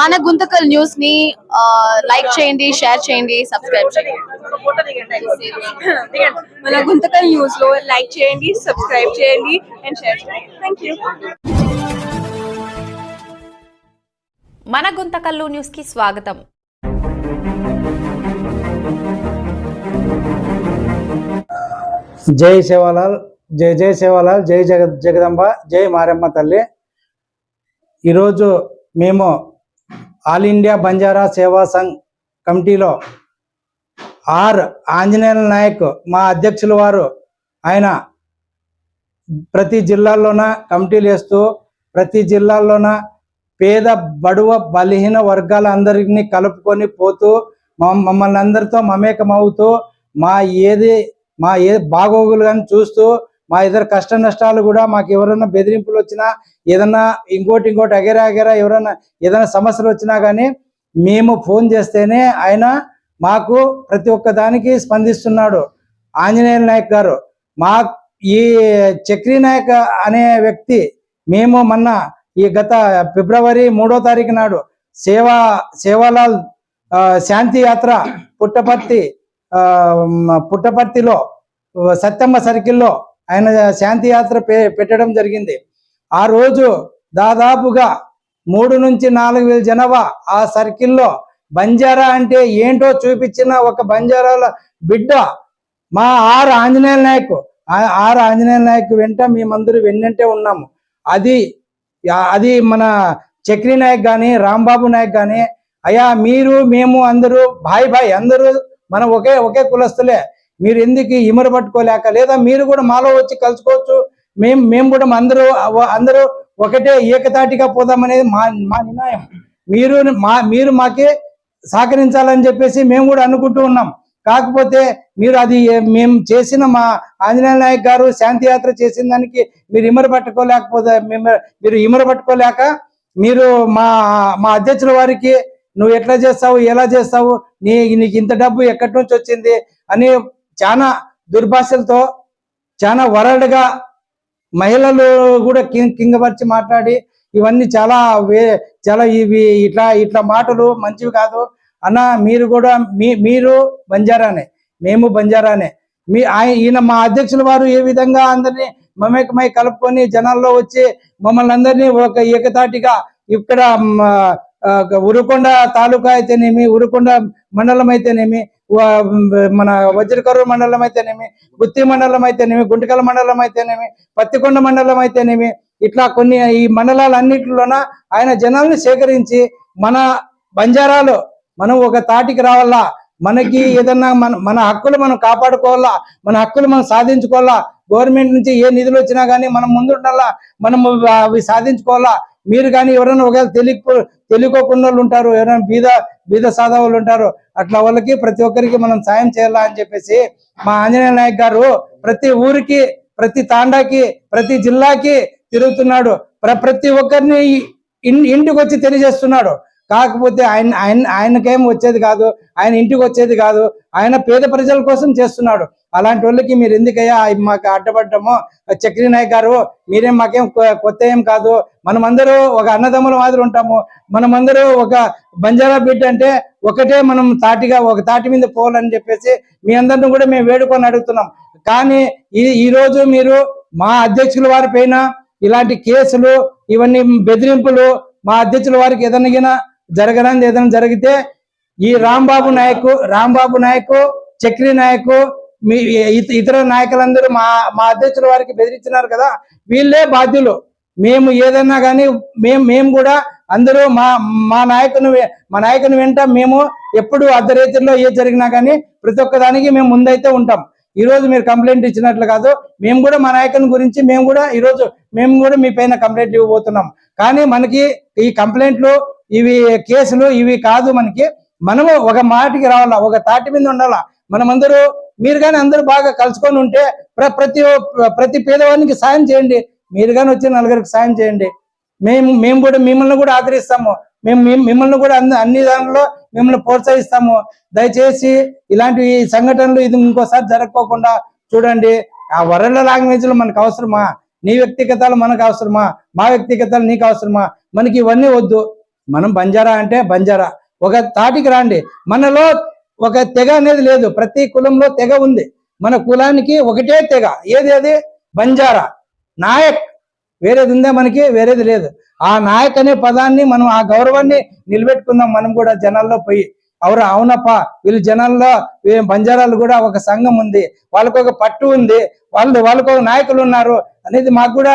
మన గుంతకల్ న్యూస్ని లైక్ చేయండి షేర్ చేయండి సబ్స్క్రైబ్ చేయండి. మన గుంతకల్ న్యూస్లో లైక్ చేయండి సబ్స్క్రైబ్ చేయండి అండ్ షేర్ చేయండి. థ్యాంక్ యూ మన గుంతకల్లు న్యూస్కి స్వాగతం. జై సేవాలాల్ జై జై సేవాలాల్ జై జగ జగదంబ జై మారమ్మ తల్లి. ఈరోజు మేము ఆల్ ఇండియా బంజారా సేవా సంఘ్ కమిటీలో ఆర్ ఆంజనేయుల నాయక్ మా అధ్యక్షుల వారు ఆయన ప్రతి జిల్లాల్లోన కమిటీలు వేస్తూ ప్రతి జిల్లాల్లోన పేద బడువ బలహీన వర్గాల అందరినీ కలుపుకొని పోతూ మమ్మల్ని అందరితో మమేకం అవుతూ మా ఏది మా ఏ బాగోగులు కానీ చూస్తూ మా ఇద్దరు కష్ట నష్టాలు కూడా మాకు ఎవరైనా బెదిరింపులు వచ్చినా ఏదన్నా ఇంకోటి ఇంకోటి అగేరా అగేరా ఎవరైనా ఏదైనా సమస్యలు వచ్చినా కానీ మేము ఫోన్ చేస్తేనే ఆయన మాకు ప్రతి ఒక్క దానికి స్పందిస్తున్నాడు. ఆంజనేయుల నాయక్ గారు మా ఈ చక్రీ నాయక్ అనే వ్యక్తి మేము మొన్న ఈ గత ఫిబ్రవరి మూడో తారీఖు నాడు సేవా సేవాలాల్ శాంతి యాత్ర పుట్టపర్తి పుట్టపర్తిలో సత్యమ్మ సర్కిల్లో ఆయన శాంతి యాత్ర పె- పెట్టడం జరిగింది. ఆ రోజు దాదాపుగా మూడు నుంచి నాలుగు వేల జనాభా ఆ సర్కిల్లో బంజారా అంటే ఏంటో చూపించిన ఒక బంజారాల బిడ్డ మా ఆర్ ఆంజనేయ నాయక్. ఆ- ఆర్ ఆంజనేయ నాయక్ వెంట మేమందరూ వెన్నంటే ఉన్నాము. అది అది మన చక్రి నాయక్ కానీ రాంబాబు నాయక్ కానీ అయ్యా మీరు మేము అందరూ భాయ్ భాయ్ అందరూ మనం ఒకే ఒకే కులస్తులే. మీరు ఎందుకు ఇమర పట్టుకోలేక? లేదా మీరు కూడా మాలో వచ్చి కలుసుకోవచ్చు. మేము మేము కూడా అందరూ అందరూ ఒకటే ఏకతాటిగా పోదామనేది మా మా నిర్ణయం. మీరు మా మీరు మాకే సహకరించాలని చెప్పేసి మేము కూడా అనుకుంటూ ఉన్నాం. కాకపోతే మీరు అది మేము చేసిన మా ఆంజనేయ నాయక్ గారు శాంతి యాత్ర చేసిన దానికి మీరు ఇమర పట్టుకోలేకపోతే మేము- మీరు ఇమర పట్టుకోలేక మీరు మా మా అధ్యక్షుల వారికి నువ్వు ఎట్లా చేస్తావు ఎలా చేస్తావు నీ నీకు ఇంత డబ్బు ఎక్కడి నుంచి వచ్చింది అని చాలా దుర్భాషలతో చాలా వరల్డ్గా మహిళలు కూడా కింగ్ కింగపరిచి మాట్లాడి ఇవన్నీ చాలా వే చాలా ఇవి ఇట్లా ఇట్లా మాటలు మంచివి కాదు. అన్న మీరు కూడా మీ మీరు బంజారానే మేము బంజారానే. మీ ఈయన మా అధ్యక్షుల వారు ఏ విధంగా అందరినీ మమేకమై కలుపుకొని జనాల్లో వచ్చి మమ్మల్ని అందరినీ ఒక ఏకతాటిగా ఇక్కడ ఉరుకొండ తాలూకా అయితేనేమి ఉరుకొండ మండలం అయితేనేమి మన వజ్రకరూరు మండలం అయితేనేమి గుత్తి మండలం అయితేనేమి గుంటకల మండలం అయితేనేమి పత్తికొండ మండలం అయితేనేమి ఇట్లా కొన్ని ఈ మండలాలన్నిటిలోన ఆయన జనాల్ని సేకరించి మన బంజారాలు మనం ఒక తాటికి రావాలా? మనకి ఏదన్నా మన మన హక్కులు మనం కాపాడుకోవాలా? మన హక్కులు మనం సాధించుకోవాలా? గవర్నమెంట్ నుంచి ఏ నిధులు వచ్చినా కానీ మనం ముందుండాలా? మనం అవి సాధించుకోవాలా? మీరు కానీ ఎవరైనా ఒకవేళ తెలియక తెలియకోకుండా వాళ్ళు ఉంటారు ఎవరైనా బీద బీద సాదా వాళ్ళు ఉంటారు అట్లా వాళ్ళకి ప్రతి ఒక్కరికి మనం సాయం చేయాలా అని చెప్పేసి మా ఆంజనేయ నాయక్ గారు ప్రతి ఊరికి ప్రతి తాండాకి ప్రతి జిల్లాకి తిరుగుతున్నాడు. ప్ర- ప్రతి ఒక్కరిని ఇంటికి వచ్చి తెలియజేస్తున్నాడు. కాకపోతే ఆయన ఆయన ఆయనకేం వచ్చేది కాదు ఆయన ఇంటికి వచ్చేది కాదు ఆయన పేద ప్రజల కోసం చేస్తున్నాడు. అలాంటి వాళ్ళకి మీరు ఎందుకయ్యా మాకు అడ్డపడ్డము? చక్రీ నాయక్ గారు మీరేం మాకేం కొ- కొత్త ఏం కాదు. మనమందరూ ఒక అన్నదమ్ముల మాదిరి ఉంటాము. మనమందరూ ఒక బంజారా బిడ్డ అంటే ఒకటే మనం తాటిగా ఒక తాటి మీద పోవాలని చెప్పేసి మీ అందరిని కూడా మేము వేడుకొని అడుగుతున్నాం. కానీ ఈ ఈరోజు మీరు మా అధ్యక్షుల వారి పైన ఇలాంటి కేసులు ఇవన్నీ బెదిరింపులు మా అధ్యక్షుల వారికి ఏదైనా జరగడానికి ఏదైనా జరిగితే ఈ రాంబాబు నాయకు రాంబాబు నాయకు చక్రి నాయకు మీ ఇతర నాయకులందరూ మా మా అధ్యక్షుల వారికి బెదిరించినారు కదా వీళ్ళే బాధ్యులు. మేము ఏదైనా కానీ మేము మేము కూడా అందరూ మా మా నాయకుని మా నాయకుని వెంట మేము ఎప్పుడు అర్ధరేతుల్లో ఏ జరిగినా కానీ ప్రతి ఒక్క దానికి మేము ముందైతే ఉంటాం. ఈ రోజు మీరు కంప్లైంట్ ఇచ్చినట్లు కాదు మేము కూడా మా నాయకుని గురించి మేము కూడా ఈరోజు మేము కూడా మీ పైన కంప్లైంట్ ఇవ్వబోతున్నాం. కానీ మనకి ఈ కంప్లైంట్లు ఇవి కేసులు ఇవి కాదు మనకి. మనము ఒక మాటికి రావాలా ఒక తాటి మీద ఉండాలా? మనమందరూ మీరు కానీ అందరూ బాగా కలుసుకొని ఉంటే ప్రతి ఒ- ప్రతి పేదవానికి సాయం చేయండి. మీరు కానీ వచ్చి నలుగురికి సాయం చేయండి. మేము మేము కూడా మిమ్మల్ని కూడా ఆదరిస్తాము. మేము మిమ్మల్ని కూడా అన్ని అన్ని దానిలో మిమ్మల్ని ప్రోత్సహిస్తాము. దయచేసి ఇలాంటి సంఘటనలు ఇది ఇంకోసారి జరగకోకుండా చూడండి. ఆ వరల్డ్ లాంగ్వేజ్లో మనకు అవసరమా? నీ వ్యక్తిగతాలు మనకు అవసరమా? మా వ్యక్తిగతాలు నీకు అవసరమా? మనకి ఇవన్నీ వద్దు. మనం బంజారా అంటే బంజారా. ఒక తాటికి రాండి. మనలో ఒక తెగ అనేది లేదు. ప్రతి కులంలో తెగ ఉంది. మన కులానికి ఒకటే తెగ. ఏది అది? బంజారా. నాయక్. వేరేది ఉందా మనకి? వేరేది లేదు. ఆ నాయక్ అనే పదాన్ని మనం ఆ గౌరవాన్ని నిలబెట్టుకుందాం మనం కూడా జనాల్లో పోయి. అవురా అవునప్ప. వీళ్ళు జనాల్లో బంజారాలు కూడా ఒక సంఘం ఉంది. వాళ్ళకు ఒక పట్టు ఉంది. వాళ్ళు వాళ్ళకు ఒక నాయకులు ఉన్నారు. అనేది మాకు కూడా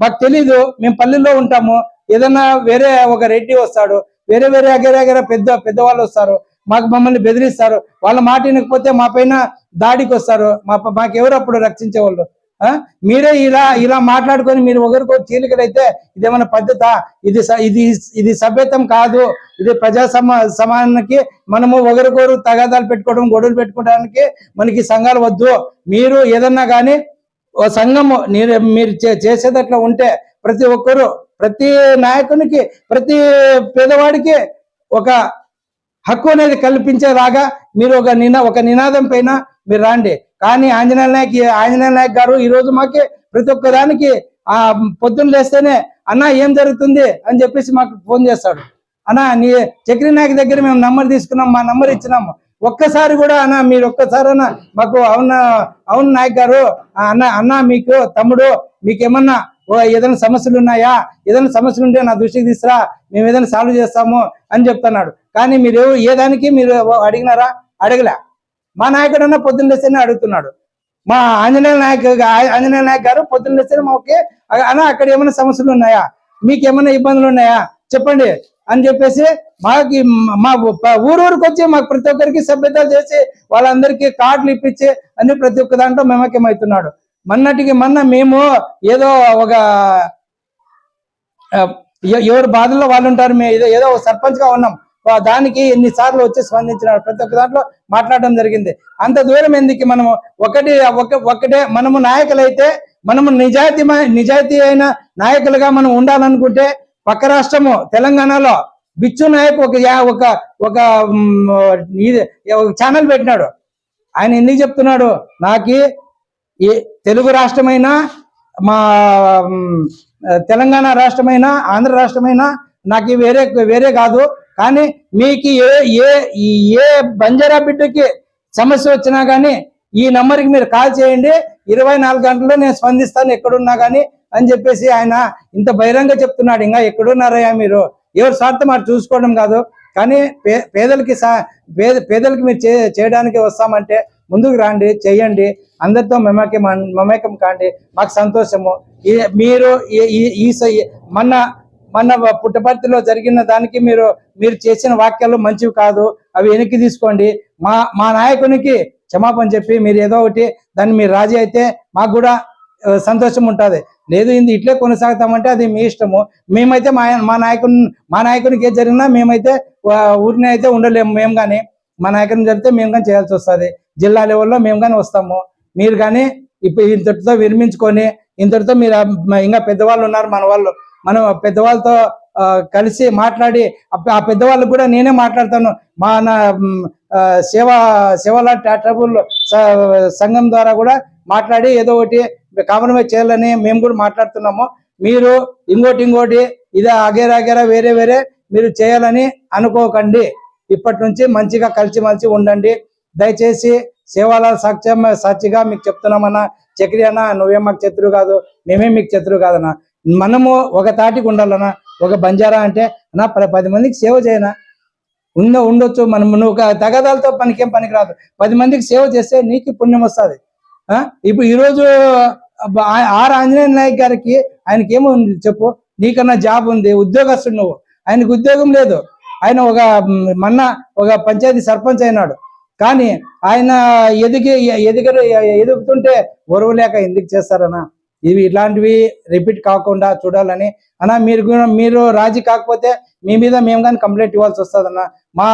మాకు తెలీదు. మేము పల్లెల్లో ఉంటాము. ఏదన్నా వేరే ఒక రెడ్డి వస్తాడు వేరే వేరే అగర అగర పెద్ద పెద్దవాళ్ళు వస్తారు మాకు మమ్మల్ని బెదిరిస్తారు వాళ్ళ మాట వినకపోతే మా పైన దాడికి వస్తారు మా మాకెవరు అప్పుడు రక్షించే వాళ్ళు మీరే ఇలా ఇలా మాట్లాడుకొని మీరు ఒకరికో చీలికలైతే ఇదేమైనా పద్ధత? ఇది స- ఇది ఇది సభ్యతం కాదు ఇది ప్రజా సమా సమానానికి మనము ఒకరికొకరు తగాదాలు పెట్టుకోవడం గొడవలు పెట్టుకోవడానికి మనకి సంఘాలు వద్దు. మీరు ఏదన్నా కానీ ఓ సంఘము మీరు మీరు చే- చేసేదట్లా ఉంటే ప్రతి ఒక్కరు ప్రతి నాయకునికి ప్రతి పేదవాడికి ఒక హక్కు అనేది కల్పించేలాగా మీరు ఒక నినా ఒక నినాదం పైన మీరు రాండి. కానీ ఆంజనేయ నాయక్ ఆంజనేయ నాయక్ గారు ఈ రోజు మాకి ప్రతి ఒక్క దానికి ఆ పొద్దున్న లేస్తేనే అన్న ఏం జరుగుతుంది? అని చెప్పేసి మాకు ఫోన్ చేస్తాడు. అన్న నీ చక్రి నాయక్ దగ్గర మేము నంబర్ తీసుకున్నాం మా నంబర్ ఇచ్చినాము. ఒక్కసారి కూడా అన్న మీరు ఒక్కసారి అన్న మాకు అవును అవును నాయక్ గారు ఆ అన్న అన్న మీకు తమ్ముడు మీకేమన్నా ఏదైనా సమస్యలు ఉన్నాయా? ఏదైనా సమస్యలు ఉంటే నా దృష్టికి తీసురా మేము ఏదైనా సాల్వ్ చేస్తాము అని చెప్తున్నాడు. కానీ మీరు ఏ దానికి మీరు అడిగినారా? అడగలే. మా నాయకుడు అన్న పొద్దున్న లేస్తేనే అడుగుతున్నాడు. మా ఆంజనేయ నాయక్ ఆంజనేయ నాయక్ గారు పొద్దున్న లేస్తేనే మాకే అన్న అక్కడ ఏమైనా సమస్యలు ఉన్నాయా? మీకు ఏమైనా ఇబ్బందులు ఉన్నాయా? చెప్పండి అని చెప్పేసి మాకి మా ఊరూరికి వచ్చి మాకు ప్రతి ఒక్కరికి సభ్యత చేసి వాళ్ళందరికీ కార్డులు ఇప్పించి అన్ని ప్రతి ఒక్క దాంట్లో మేమకేమవుతున్నాడు మొన్నటికి మొన్న మేము ఏదో ఒక ఎవరు బాధల్లో వాళ్ళు ఉంటారు మేము ఏదో ఏదో సర్పంచ్గా ఉన్నాం. దానికి ఎన్నిసార్లు వచ్చి స్పందించినాడు ప్రతి ఒక్క దాంట్లో మాట్లాడడం జరిగింది. అంత దూరం ఎందుకు మనము? ఒకటి ఒక ఒకటే మనము నాయకులైతే మనము నిజాయితీ నిజాయితీ అయిన నాయకులుగా మనం ఉండాలనుకుంటే పక్క రాష్ట్రము తెలంగాణలో బిచ్చు నాయక్ ఒక ఒక ఒక ఇది ఛానల్ పెట్టినాడు. ఆయన ఎందుకు చెప్తున్నాడు? నాకి తెలుగు రాష్ట్రమైనా మా తెలంగాణ రాష్ట్రమైనా ఆంధ్ర రాష్ట్రమైనా నాకు వేరే వేరే కాదు. కానీ మీకు ఏ ఏ ఏ బంజారా బిడ్డకి సమస్య వచ్చినా కానీ ఈ నంబర్కి మీరు కాల్ చేయండి. ఇరవై నాలుగు గంటల్లో నేను స్పందిస్తాను ఎక్కడున్నా కానీ అని చెప్పేసి ఆయన ఇంత బహిరంగ చెప్తున్నాడు. ఇంకా ఎక్కడున్నారయ్యా మీరు? ఎవరి స్వార్థం అది చూసుకోవడం కాదు. కానీ పే పేదలకి సా పేద పేదలకి మీరు చే చేయడానికి వస్తామంటే ముందుకు రండి చెయ్యండి అందరితో మమేకం మమేకం కాండి. మాకు సంతోషము. ఈ- మీరు ఈ- ఈ- మన స- పుట్టపర్తిలో జరిగిన దానికి మీరు మీరు చేసిన వాక్యాలు మంచివి కాదు. అవి వెనక్కి తీసుకోండి. మా మా నాయకునికి క్షమాపణ చెప్పి మీరు ఏదో ఒకటి దాన్ని మీరు రాజీ అయితే మాకు కూడా సంతోషం ఉంటుంది. లేదు ఇది ఇట్లే కొనసాగుతామంటే అది మీ ఇష్టము. మేమైతే మా మా నాయకుని మా నాయకునికి ఏం జరిగినా మేమైతే ఊరిని అయితే ఉండలేము. మేము కానీ మా నాయకుని చెప్తే మేము కానీ చేయాల్సి వస్తుంది. జిల్లా లెవెల్లో మేము కానీ వస్తాము. మీరు కానీ ఇప్పుడు ఇంతటితో విరమించుకొని ఇంతటితో మీరు ఇంకా పెద్దవాళ్ళు ఉన్నారు మన వాళ్ళు. మనం పెద్దవాళ్ళతో కలిసి మాట్లాడి ఆ- పెద్దవాళ్ళకు కూడా నేనే మాట్లాడతాను. మా నా సేవా సేవల ట్రబుల్ సంఘం ద్వారా కూడా మాట్లాడి ఏదో ఒకటి కాంప్రమైజ్ చేయాలని మేము కూడా మాట్లాడుతున్నాము. మీరు ఇంకోటి ఇంకోటి ఇది అగేరా అగేరా వేరే వేరే మీరు చేయాలని అనుకోకండి. ఇప్పటి నుంచి మంచిగా కలిసిమెలిసి ఉండండి. దయచేసి సేవాల సాక్ష్యం సాక్షిగా మీకు చెప్తున్నామన్నా చక్రి అన్న నువ్వేం మాకు శత్రువు కాదు మేమే మీకు శత్రువు కాదన్నా. మనము ఒక తాటికి ఉండాలన్నా ఒక బంజారా అంటే నా పది మందికి సేవ చేయనా? ఉన్న ఉండొచ్చు మనం నువ్వు తగదాలతో పనికేం పనికి రాదు పది మందికి సేవ చేస్తే నీకు పుణ్యం వస్తుంది. ఇప్పుడు ఈరోజు ఆర్ ఆంజనేయ నాయక్ గారికి ఆయనకి ఏముంది చెప్పు? నీకన్నా జాబ్ ఉంది ఉద్యోగస్తుడు నువ్వు. ఆయనకు ఉద్యోగం లేదు. ఆయన ఒక మన్న ఒక పంచాయతీ సర్పంచ్ అయినాడు. కానీ ఆయన ఎదిగి ఎదిగ ఎదుగుతుంటే ఒరవలేక ఎందుకు చేస్తారన్నా? ఇవి ఇలాంటివి రిపీట్ కాకుండా చూడాలని. అన్న మీరు కూడా- మీరు రాజీ కాకపోతే మీ మీద మేము కానీ కంప్లైంట్ ఇవ్వాల్సి వస్తుందన్న? మా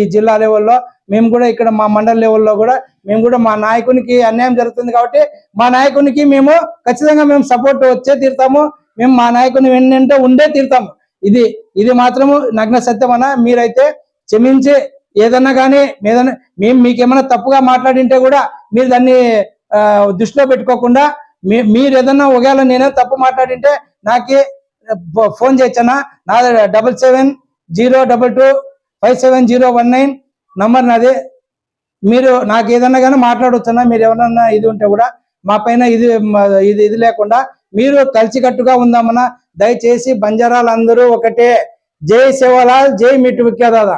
ఈ జిల్లా లెవెల్లో మేము కూడా ఇక్కడ మా మండల లెవెల్లో కూడా మేము కూడా మా నాయకునికి అన్యాయం జరుగుతుంది కాబట్టి మా నాయకునికి మేము ఖచ్చితంగా మేము సపోర్ట్ వచ్చే తీరుతాము. మేము మా నాయకుని వెన్నంటే ఉండే తీరుతాము. ఇది ఇది మాత్రము నగ్న సత్యమన్నా మీరైతే క్షమించే ఏదన్నా కానీ ఏదన్నా మేము మీకేమైనా తప్పుగా మాట్లాడింటే కూడా మీరు దాన్ని దృష్టిలో పెట్టుకోకుండా మీ మీరు ఏదన్నా ఒకవేళ నేనే తప్పు మాట్లాడింటే నాకే ఫోన్ చేయొచ్చనా నా double seven zero double two five seven zero one nine number నాది. మీరు నాకు ఏదన్నా కానీ మాట్లాడుతున్నా మీరు ఏమన్నా ఇది ఉంటే కూడా మా పైన ఇది ఇది ఇది లేకుండా మీరు కలిసికట్టుగా ఉందామన్నా దయచేసి బంజారాలందరూ ఒకటే. జై సేవలాల్ జై మిట్టు ముఖ్యదాదా.